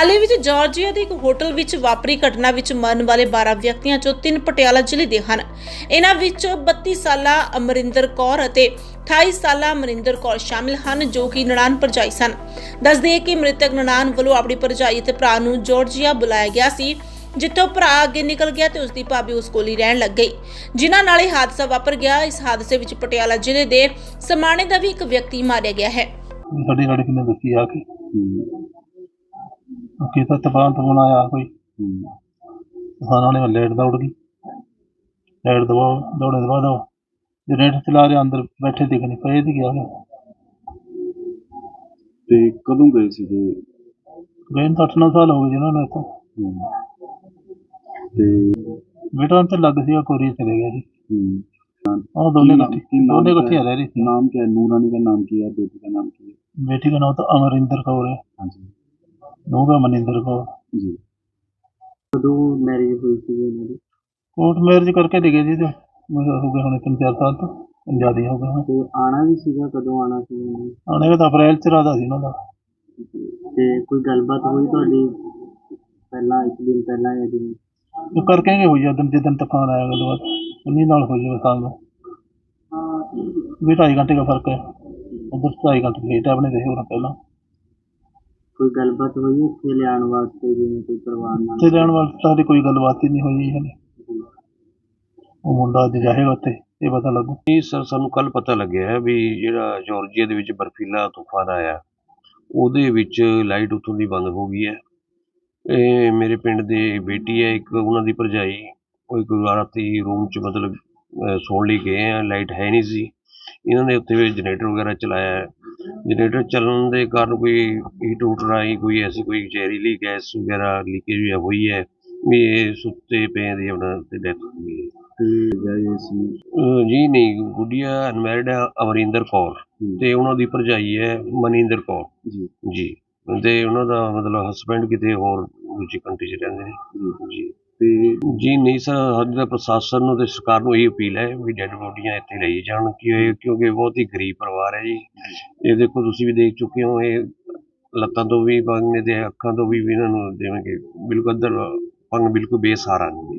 ਹਾਲ ਹੀ ਵਿੱਚ ਜਾਰਜੀਆ ਦੇ ਇੱਕ ਹੋਟਲ ਵਿੱਚ ਵਾਪਰੀ ਘਟਨਾ ਵਿੱਚ ਮਰਨ ਵਾਲੇ 12 ਵਿਅਕਤੀਆਂ ਚੋਂ ਤਿੰਨ ਪਟਿਆਲਾ ਜ਼ਿਲ੍ਹੇ ਦੇ ਹਨ। ਇਹਨਾਂ ਵਿੱਚ 32 ਸਾਲਾ ਅਮਰਿੰਦਰ ਕੌਰ ਅਤੇ 28 ਸਾਲਾ ਅਮਰਿੰਦਰ ਕੌਰ ਸ਼ਾਮਿਲ ਹਨ ਜੋ ਕਿ ਨਨਾਣ ਭਰਜਾਈ ਸਨ। ਦੱਸਦੇ ਕਿ ਮ੍ਰਿਤਕ ਨਨਾਣ ਵੱਲੋਂ ਆਪਣੀ ਭਰਜਾਈ ਅਤੇ ਭਰਾ ਨੂੰ ਜਾਰਜੀਆ ਬੁਲਾਇਆ ਗਿਆ ਸੀ ਜਿੱਥੋਂ ਭਰਾ ਅੱਗੇ ਨਿਕਲ ਗਿਆ ਤੇ ਉਸ ਦੀ ਭਾਬੀ ਉਸ ਕੋਲ ਹੀ ਰਹਿਣ ਲੱਗ ਗਈ। ਜਿਨ੍ਹਾਂ ਨਾਲ ਇਹ ਹਾਦਸਾ ਵਾਪਰ ਗਿਆ ਇਸ ਹਾਦਸੇ ਵਿੱਚ ਪਟਿਆਲਾ ਜ਼ਿਲ੍ਹੇ ਦੇ ਸਮਾਣੇ ਦਾ ਵੀ ਇੱਕ ਵਿਅਕਤੀ ਮਾਰਿਆ ਗਿਆ ਹੈ। ਸਾਡੀ ਲੜਕੀ ਨੇ ਦੱਸੀ ਆ ਕੇ? ਅੱਗੇ ਤਾਂ ਤੂਫਾਨ ਤੂਫਾਨ ਆਇਆ ਕੋਈ। ਤੂਫਾਨ ਵਾਲੇ ਮੱਲੇ ਹੇਠ ਦੌੜ ਗਈ। ਹੇਠ ਦਵਾ ਦੌੜੇ ਦਵਾ ਦਵਾ ਜਨਰੇਟਰ ਚਲਾ ਰਿਹਾ ਅੰਦਰ ਬੈਠੇ ਦਿਖ ਨਹੀਂ ਪਏ ਤੇ ਗਿਆ ਤੇ ਕਦੋਂ ਗਏ ਸੀ ਜੀ ਗਏ ਤਾਂ 8-9 ਸਾਲ ਹੋ ਗਏ ਜੀ ਨੂੰ ਇੱਥੋਂ। ਤੇ ਬੇਟਾ ਤਾਂ ਲੱਗ ਸੀਗਾ ਕੋਰੀਆ ਚਲੇ ਗਿਆ ਜੀ। ਉਹ ਦੋਨੇ ਇਕੱਠੇ ਦੋਨੇ ਇਕੱਠੇ ਰਹਿ ਰਹੇ ਸੀ। ਨਾਮ ਕੀ ਨੂਰਾਨੀ ਦਾ ਨਾਮ ਕੀ ਹੈ? ਬੇਟੀ ਦਾ ਨਾਮ ਕੀ ਹੈ? ਬੇਟੀ ਦਾ ਨਾਮ ਤਾਂ ਅਮਰਿੰਦਰ ਕੌਰ ਹੈ। ਹਾਂਜੀ। ਨੂੰਗਾ ਮਨਿੰਦਰ ਕੌਰ। ਜੀ। ਕਦੋਂ ਮੈਰਿਜ ਹੋਈ ਸੀ ਇਹਨਾਂ ਦੀ? ਕੋਰਟ ਮੈਰਿਜ ਕਰਕੇ ਦੇ ਗਏ ਜੀ ਤੇ। ਮੈਨੂੰ ਹੋ ਗਏ ਹੁਣ ਤਿੰਨ ਚਾਰ ਸਾਲ ਤੋਂ। ਜ਼ਿਆਦਾ ਹੋ ਗਿਆ ਤੇ ਆਣਾ ਵੀ ਸੀਗਾ ਕਦੋਂ ਆਣਾ ਸੀ ਇਹਨਾਂ ਨੇ? ਆਣੇ ਤਾਂ ਅਪ੍ਰੈਲ ਚ ਰਾਦਾ ਸੀ ਉਹਨਾਂ ਦਾ। ਤੇ ਕੋਈ ਗੱਲਬਾਤ ਹੋਈ ਤੁਹਾਡੀ ਪਹਿਲਾਂ ਇੱਕ ਦਿਨ ਪਹਿਲਾਂ ਜਾਂ ਦਿਨ ਉਹ ਕਰਕੇ ਗਏ ਹੋਈ ਜਦੋਂ ਜਿੱਦਣ ਤੱਕ ਆਉਣ ਆਇਆ ਗੱਲਬਾਤ ਉਨੀ ਨਾਲ ਹੋਈ ਹੈ ਸ਼ਾਮ ਨੂੰ ਵੀ ਢਾਈ ਘੰਟੇ ਦਾ ਫ਼ਰਕ ਹੈ। ਉਧਰ ਢਾਈ ਘੰਟੇ ਲੇਟ ਆਪਣੇ ਦੇ ਪਹਿਲਾਂ। ਕੋਈ ਗੱਲਬਾਤ ਹੋਈ ਇੱਥੇ ਲਿਆਉਣ ਵਾਸਤੇ ਜਿਵੇਂ ਕੋਈ ਪਰਿਵਾਰ ਨਾਲ? ਤੇ ਰਹਿਣ ਵਾਸਤੇ ਸਾਡੀ ਕੋਈ ਗੱਲਬਾਤ ਹੀ ਨਹੀਂ ਹੋਈ ਹਲੇ ਉਹ ਮੁੰਡਾ ਅੱਜ ਜਾਏਗਾ ਉੱਥੇ ਇਹ ਪਤਾ ਲੱਗੂ। ਇਹ ਸਰ ਸਾਨੂੰ ਕੱਲ ਪਤਾ ਲੱਗਿਆ ਹੈ ਵੀ ਜਿਹੜਾ ਜਾਰਜੀਆ ਦੇ ਵਿੱਚ ਬਰਫੀਲਾ ਤੂਫਾਨ ਆਇਆ ਉਹਦੇ ਵਿੱਚ ਲਾਈਟ ਉੱਥੋਂ ਦੀ ਬੰਦ ਹੋ ਗਈ ਹੈ। ਇਹ ਮੇਰੇ ਪਿੰਡ ਦੇ ਬੇਟੀ ਹੈ ਇੱਕ ਉਹਨਾਂ ਦੀ ਭਰਜਾਈ ਇੱਕ ਰਾਤੀ ਰੂਮ 'ਚ ਮਤਲਬ ਅਹ, ਸੌਣ ਲਈ ਗਏ ਆ ਲਾਈਟ ਹੈ ਨਹੀਂ ਸੀ। ਇਹਨਾਂ ਨੇ ਉੱਥੇ ਜਨਰੇਟਰ ਵਗੈਰਾ ਚਲਾਇਆ ਜਨਰੇਟਰ ਚੱਲਣ ਦੇ ਕਾਰਨ ਕੋਈ ਹੀਟ ਹੂਟ ਰਾਹੀਂ ਕੋਈ ਐਸੀ ਕੋਈ ਜ਼ਹਿਰੀਲੀ ਗੈਸ ਵਗੈਰਾ ਲੀਕੇਜ ਹੋਈ ਹੈ ਵੀ ਇਹ ਸੁੱਤੇ ਪਏ ਦੀ ਉਹਨਾਂ ਤੇ ਡੈਥ ਹੋ ਗਈ ਹੈ। ਅਹ ਜੀ ਨਹੀਂ ਗੁੱਡੀਆ ਅਨਮੈਰਿਡ ਹੈ ਅਮਰਿੰਦਰ ਕੌਰ ਤੇ ਉਹਨਾਂ ਦੀ ਭਰਜਾਈ ਹੈ ਮਨਿੰਦਰ ਕੌਰ। ਜੀ। ਜੀ। ਤੇ ਉਹਨਾਂ ਦਾ ਮਤਲਬ ਹਸਬੰਡ ਕਿਤੇ ਹੋਰ ਦੂਜੀ ਕੰਟਰੀ 'ਚ ਰਹਿੰਦੇ ਨੇ। ਜੀ। ਤੇ ਜੀ ਨਹੀਂ ਸਰ ਸਾਡੀ ਤਾਂ ਪ੍ਰਸ਼ਾਸਨ ਨੂੰ ਤੇ ਸਰਕਾਰ ਨੂੰ ਇਹ ਅਪੀਲ ਹੈ ਵੀ ਡੈਡ ਬੋਡੀਆਂ ਇੱਥੇ ਲਈ ਜਾਣ ਕਿ ਇਹ- ਕਿਉਂਕਿ ਬਹੁਤ ਹੀ ਗਰੀਬ ਪਰਿਵਾਰ ਹੈ ਜੀ। ਇਹ ਦੇਖੋ ਤੁਸੀਂ ਵੀ ਦੇਖ ਚੁੱਕੇ ਹੋ ਇਹ ਲੱਤਾਂ ਤੋਂ ਵੀ ਪੰਗ ਨੇ ਤੇ ਅੱਖਾਂ ਤੋਂ ਵੀ ਵੀ ਇਹਨਾਂ ਨੂੰ ਜਿਵੇਂ ਕਿ ਬਿਲਕੁਲ ਅੰਦਰ ਪੰਗ ਬਿਲਕੁਲ ਬੇਸਹਾਰਾ ਨੇ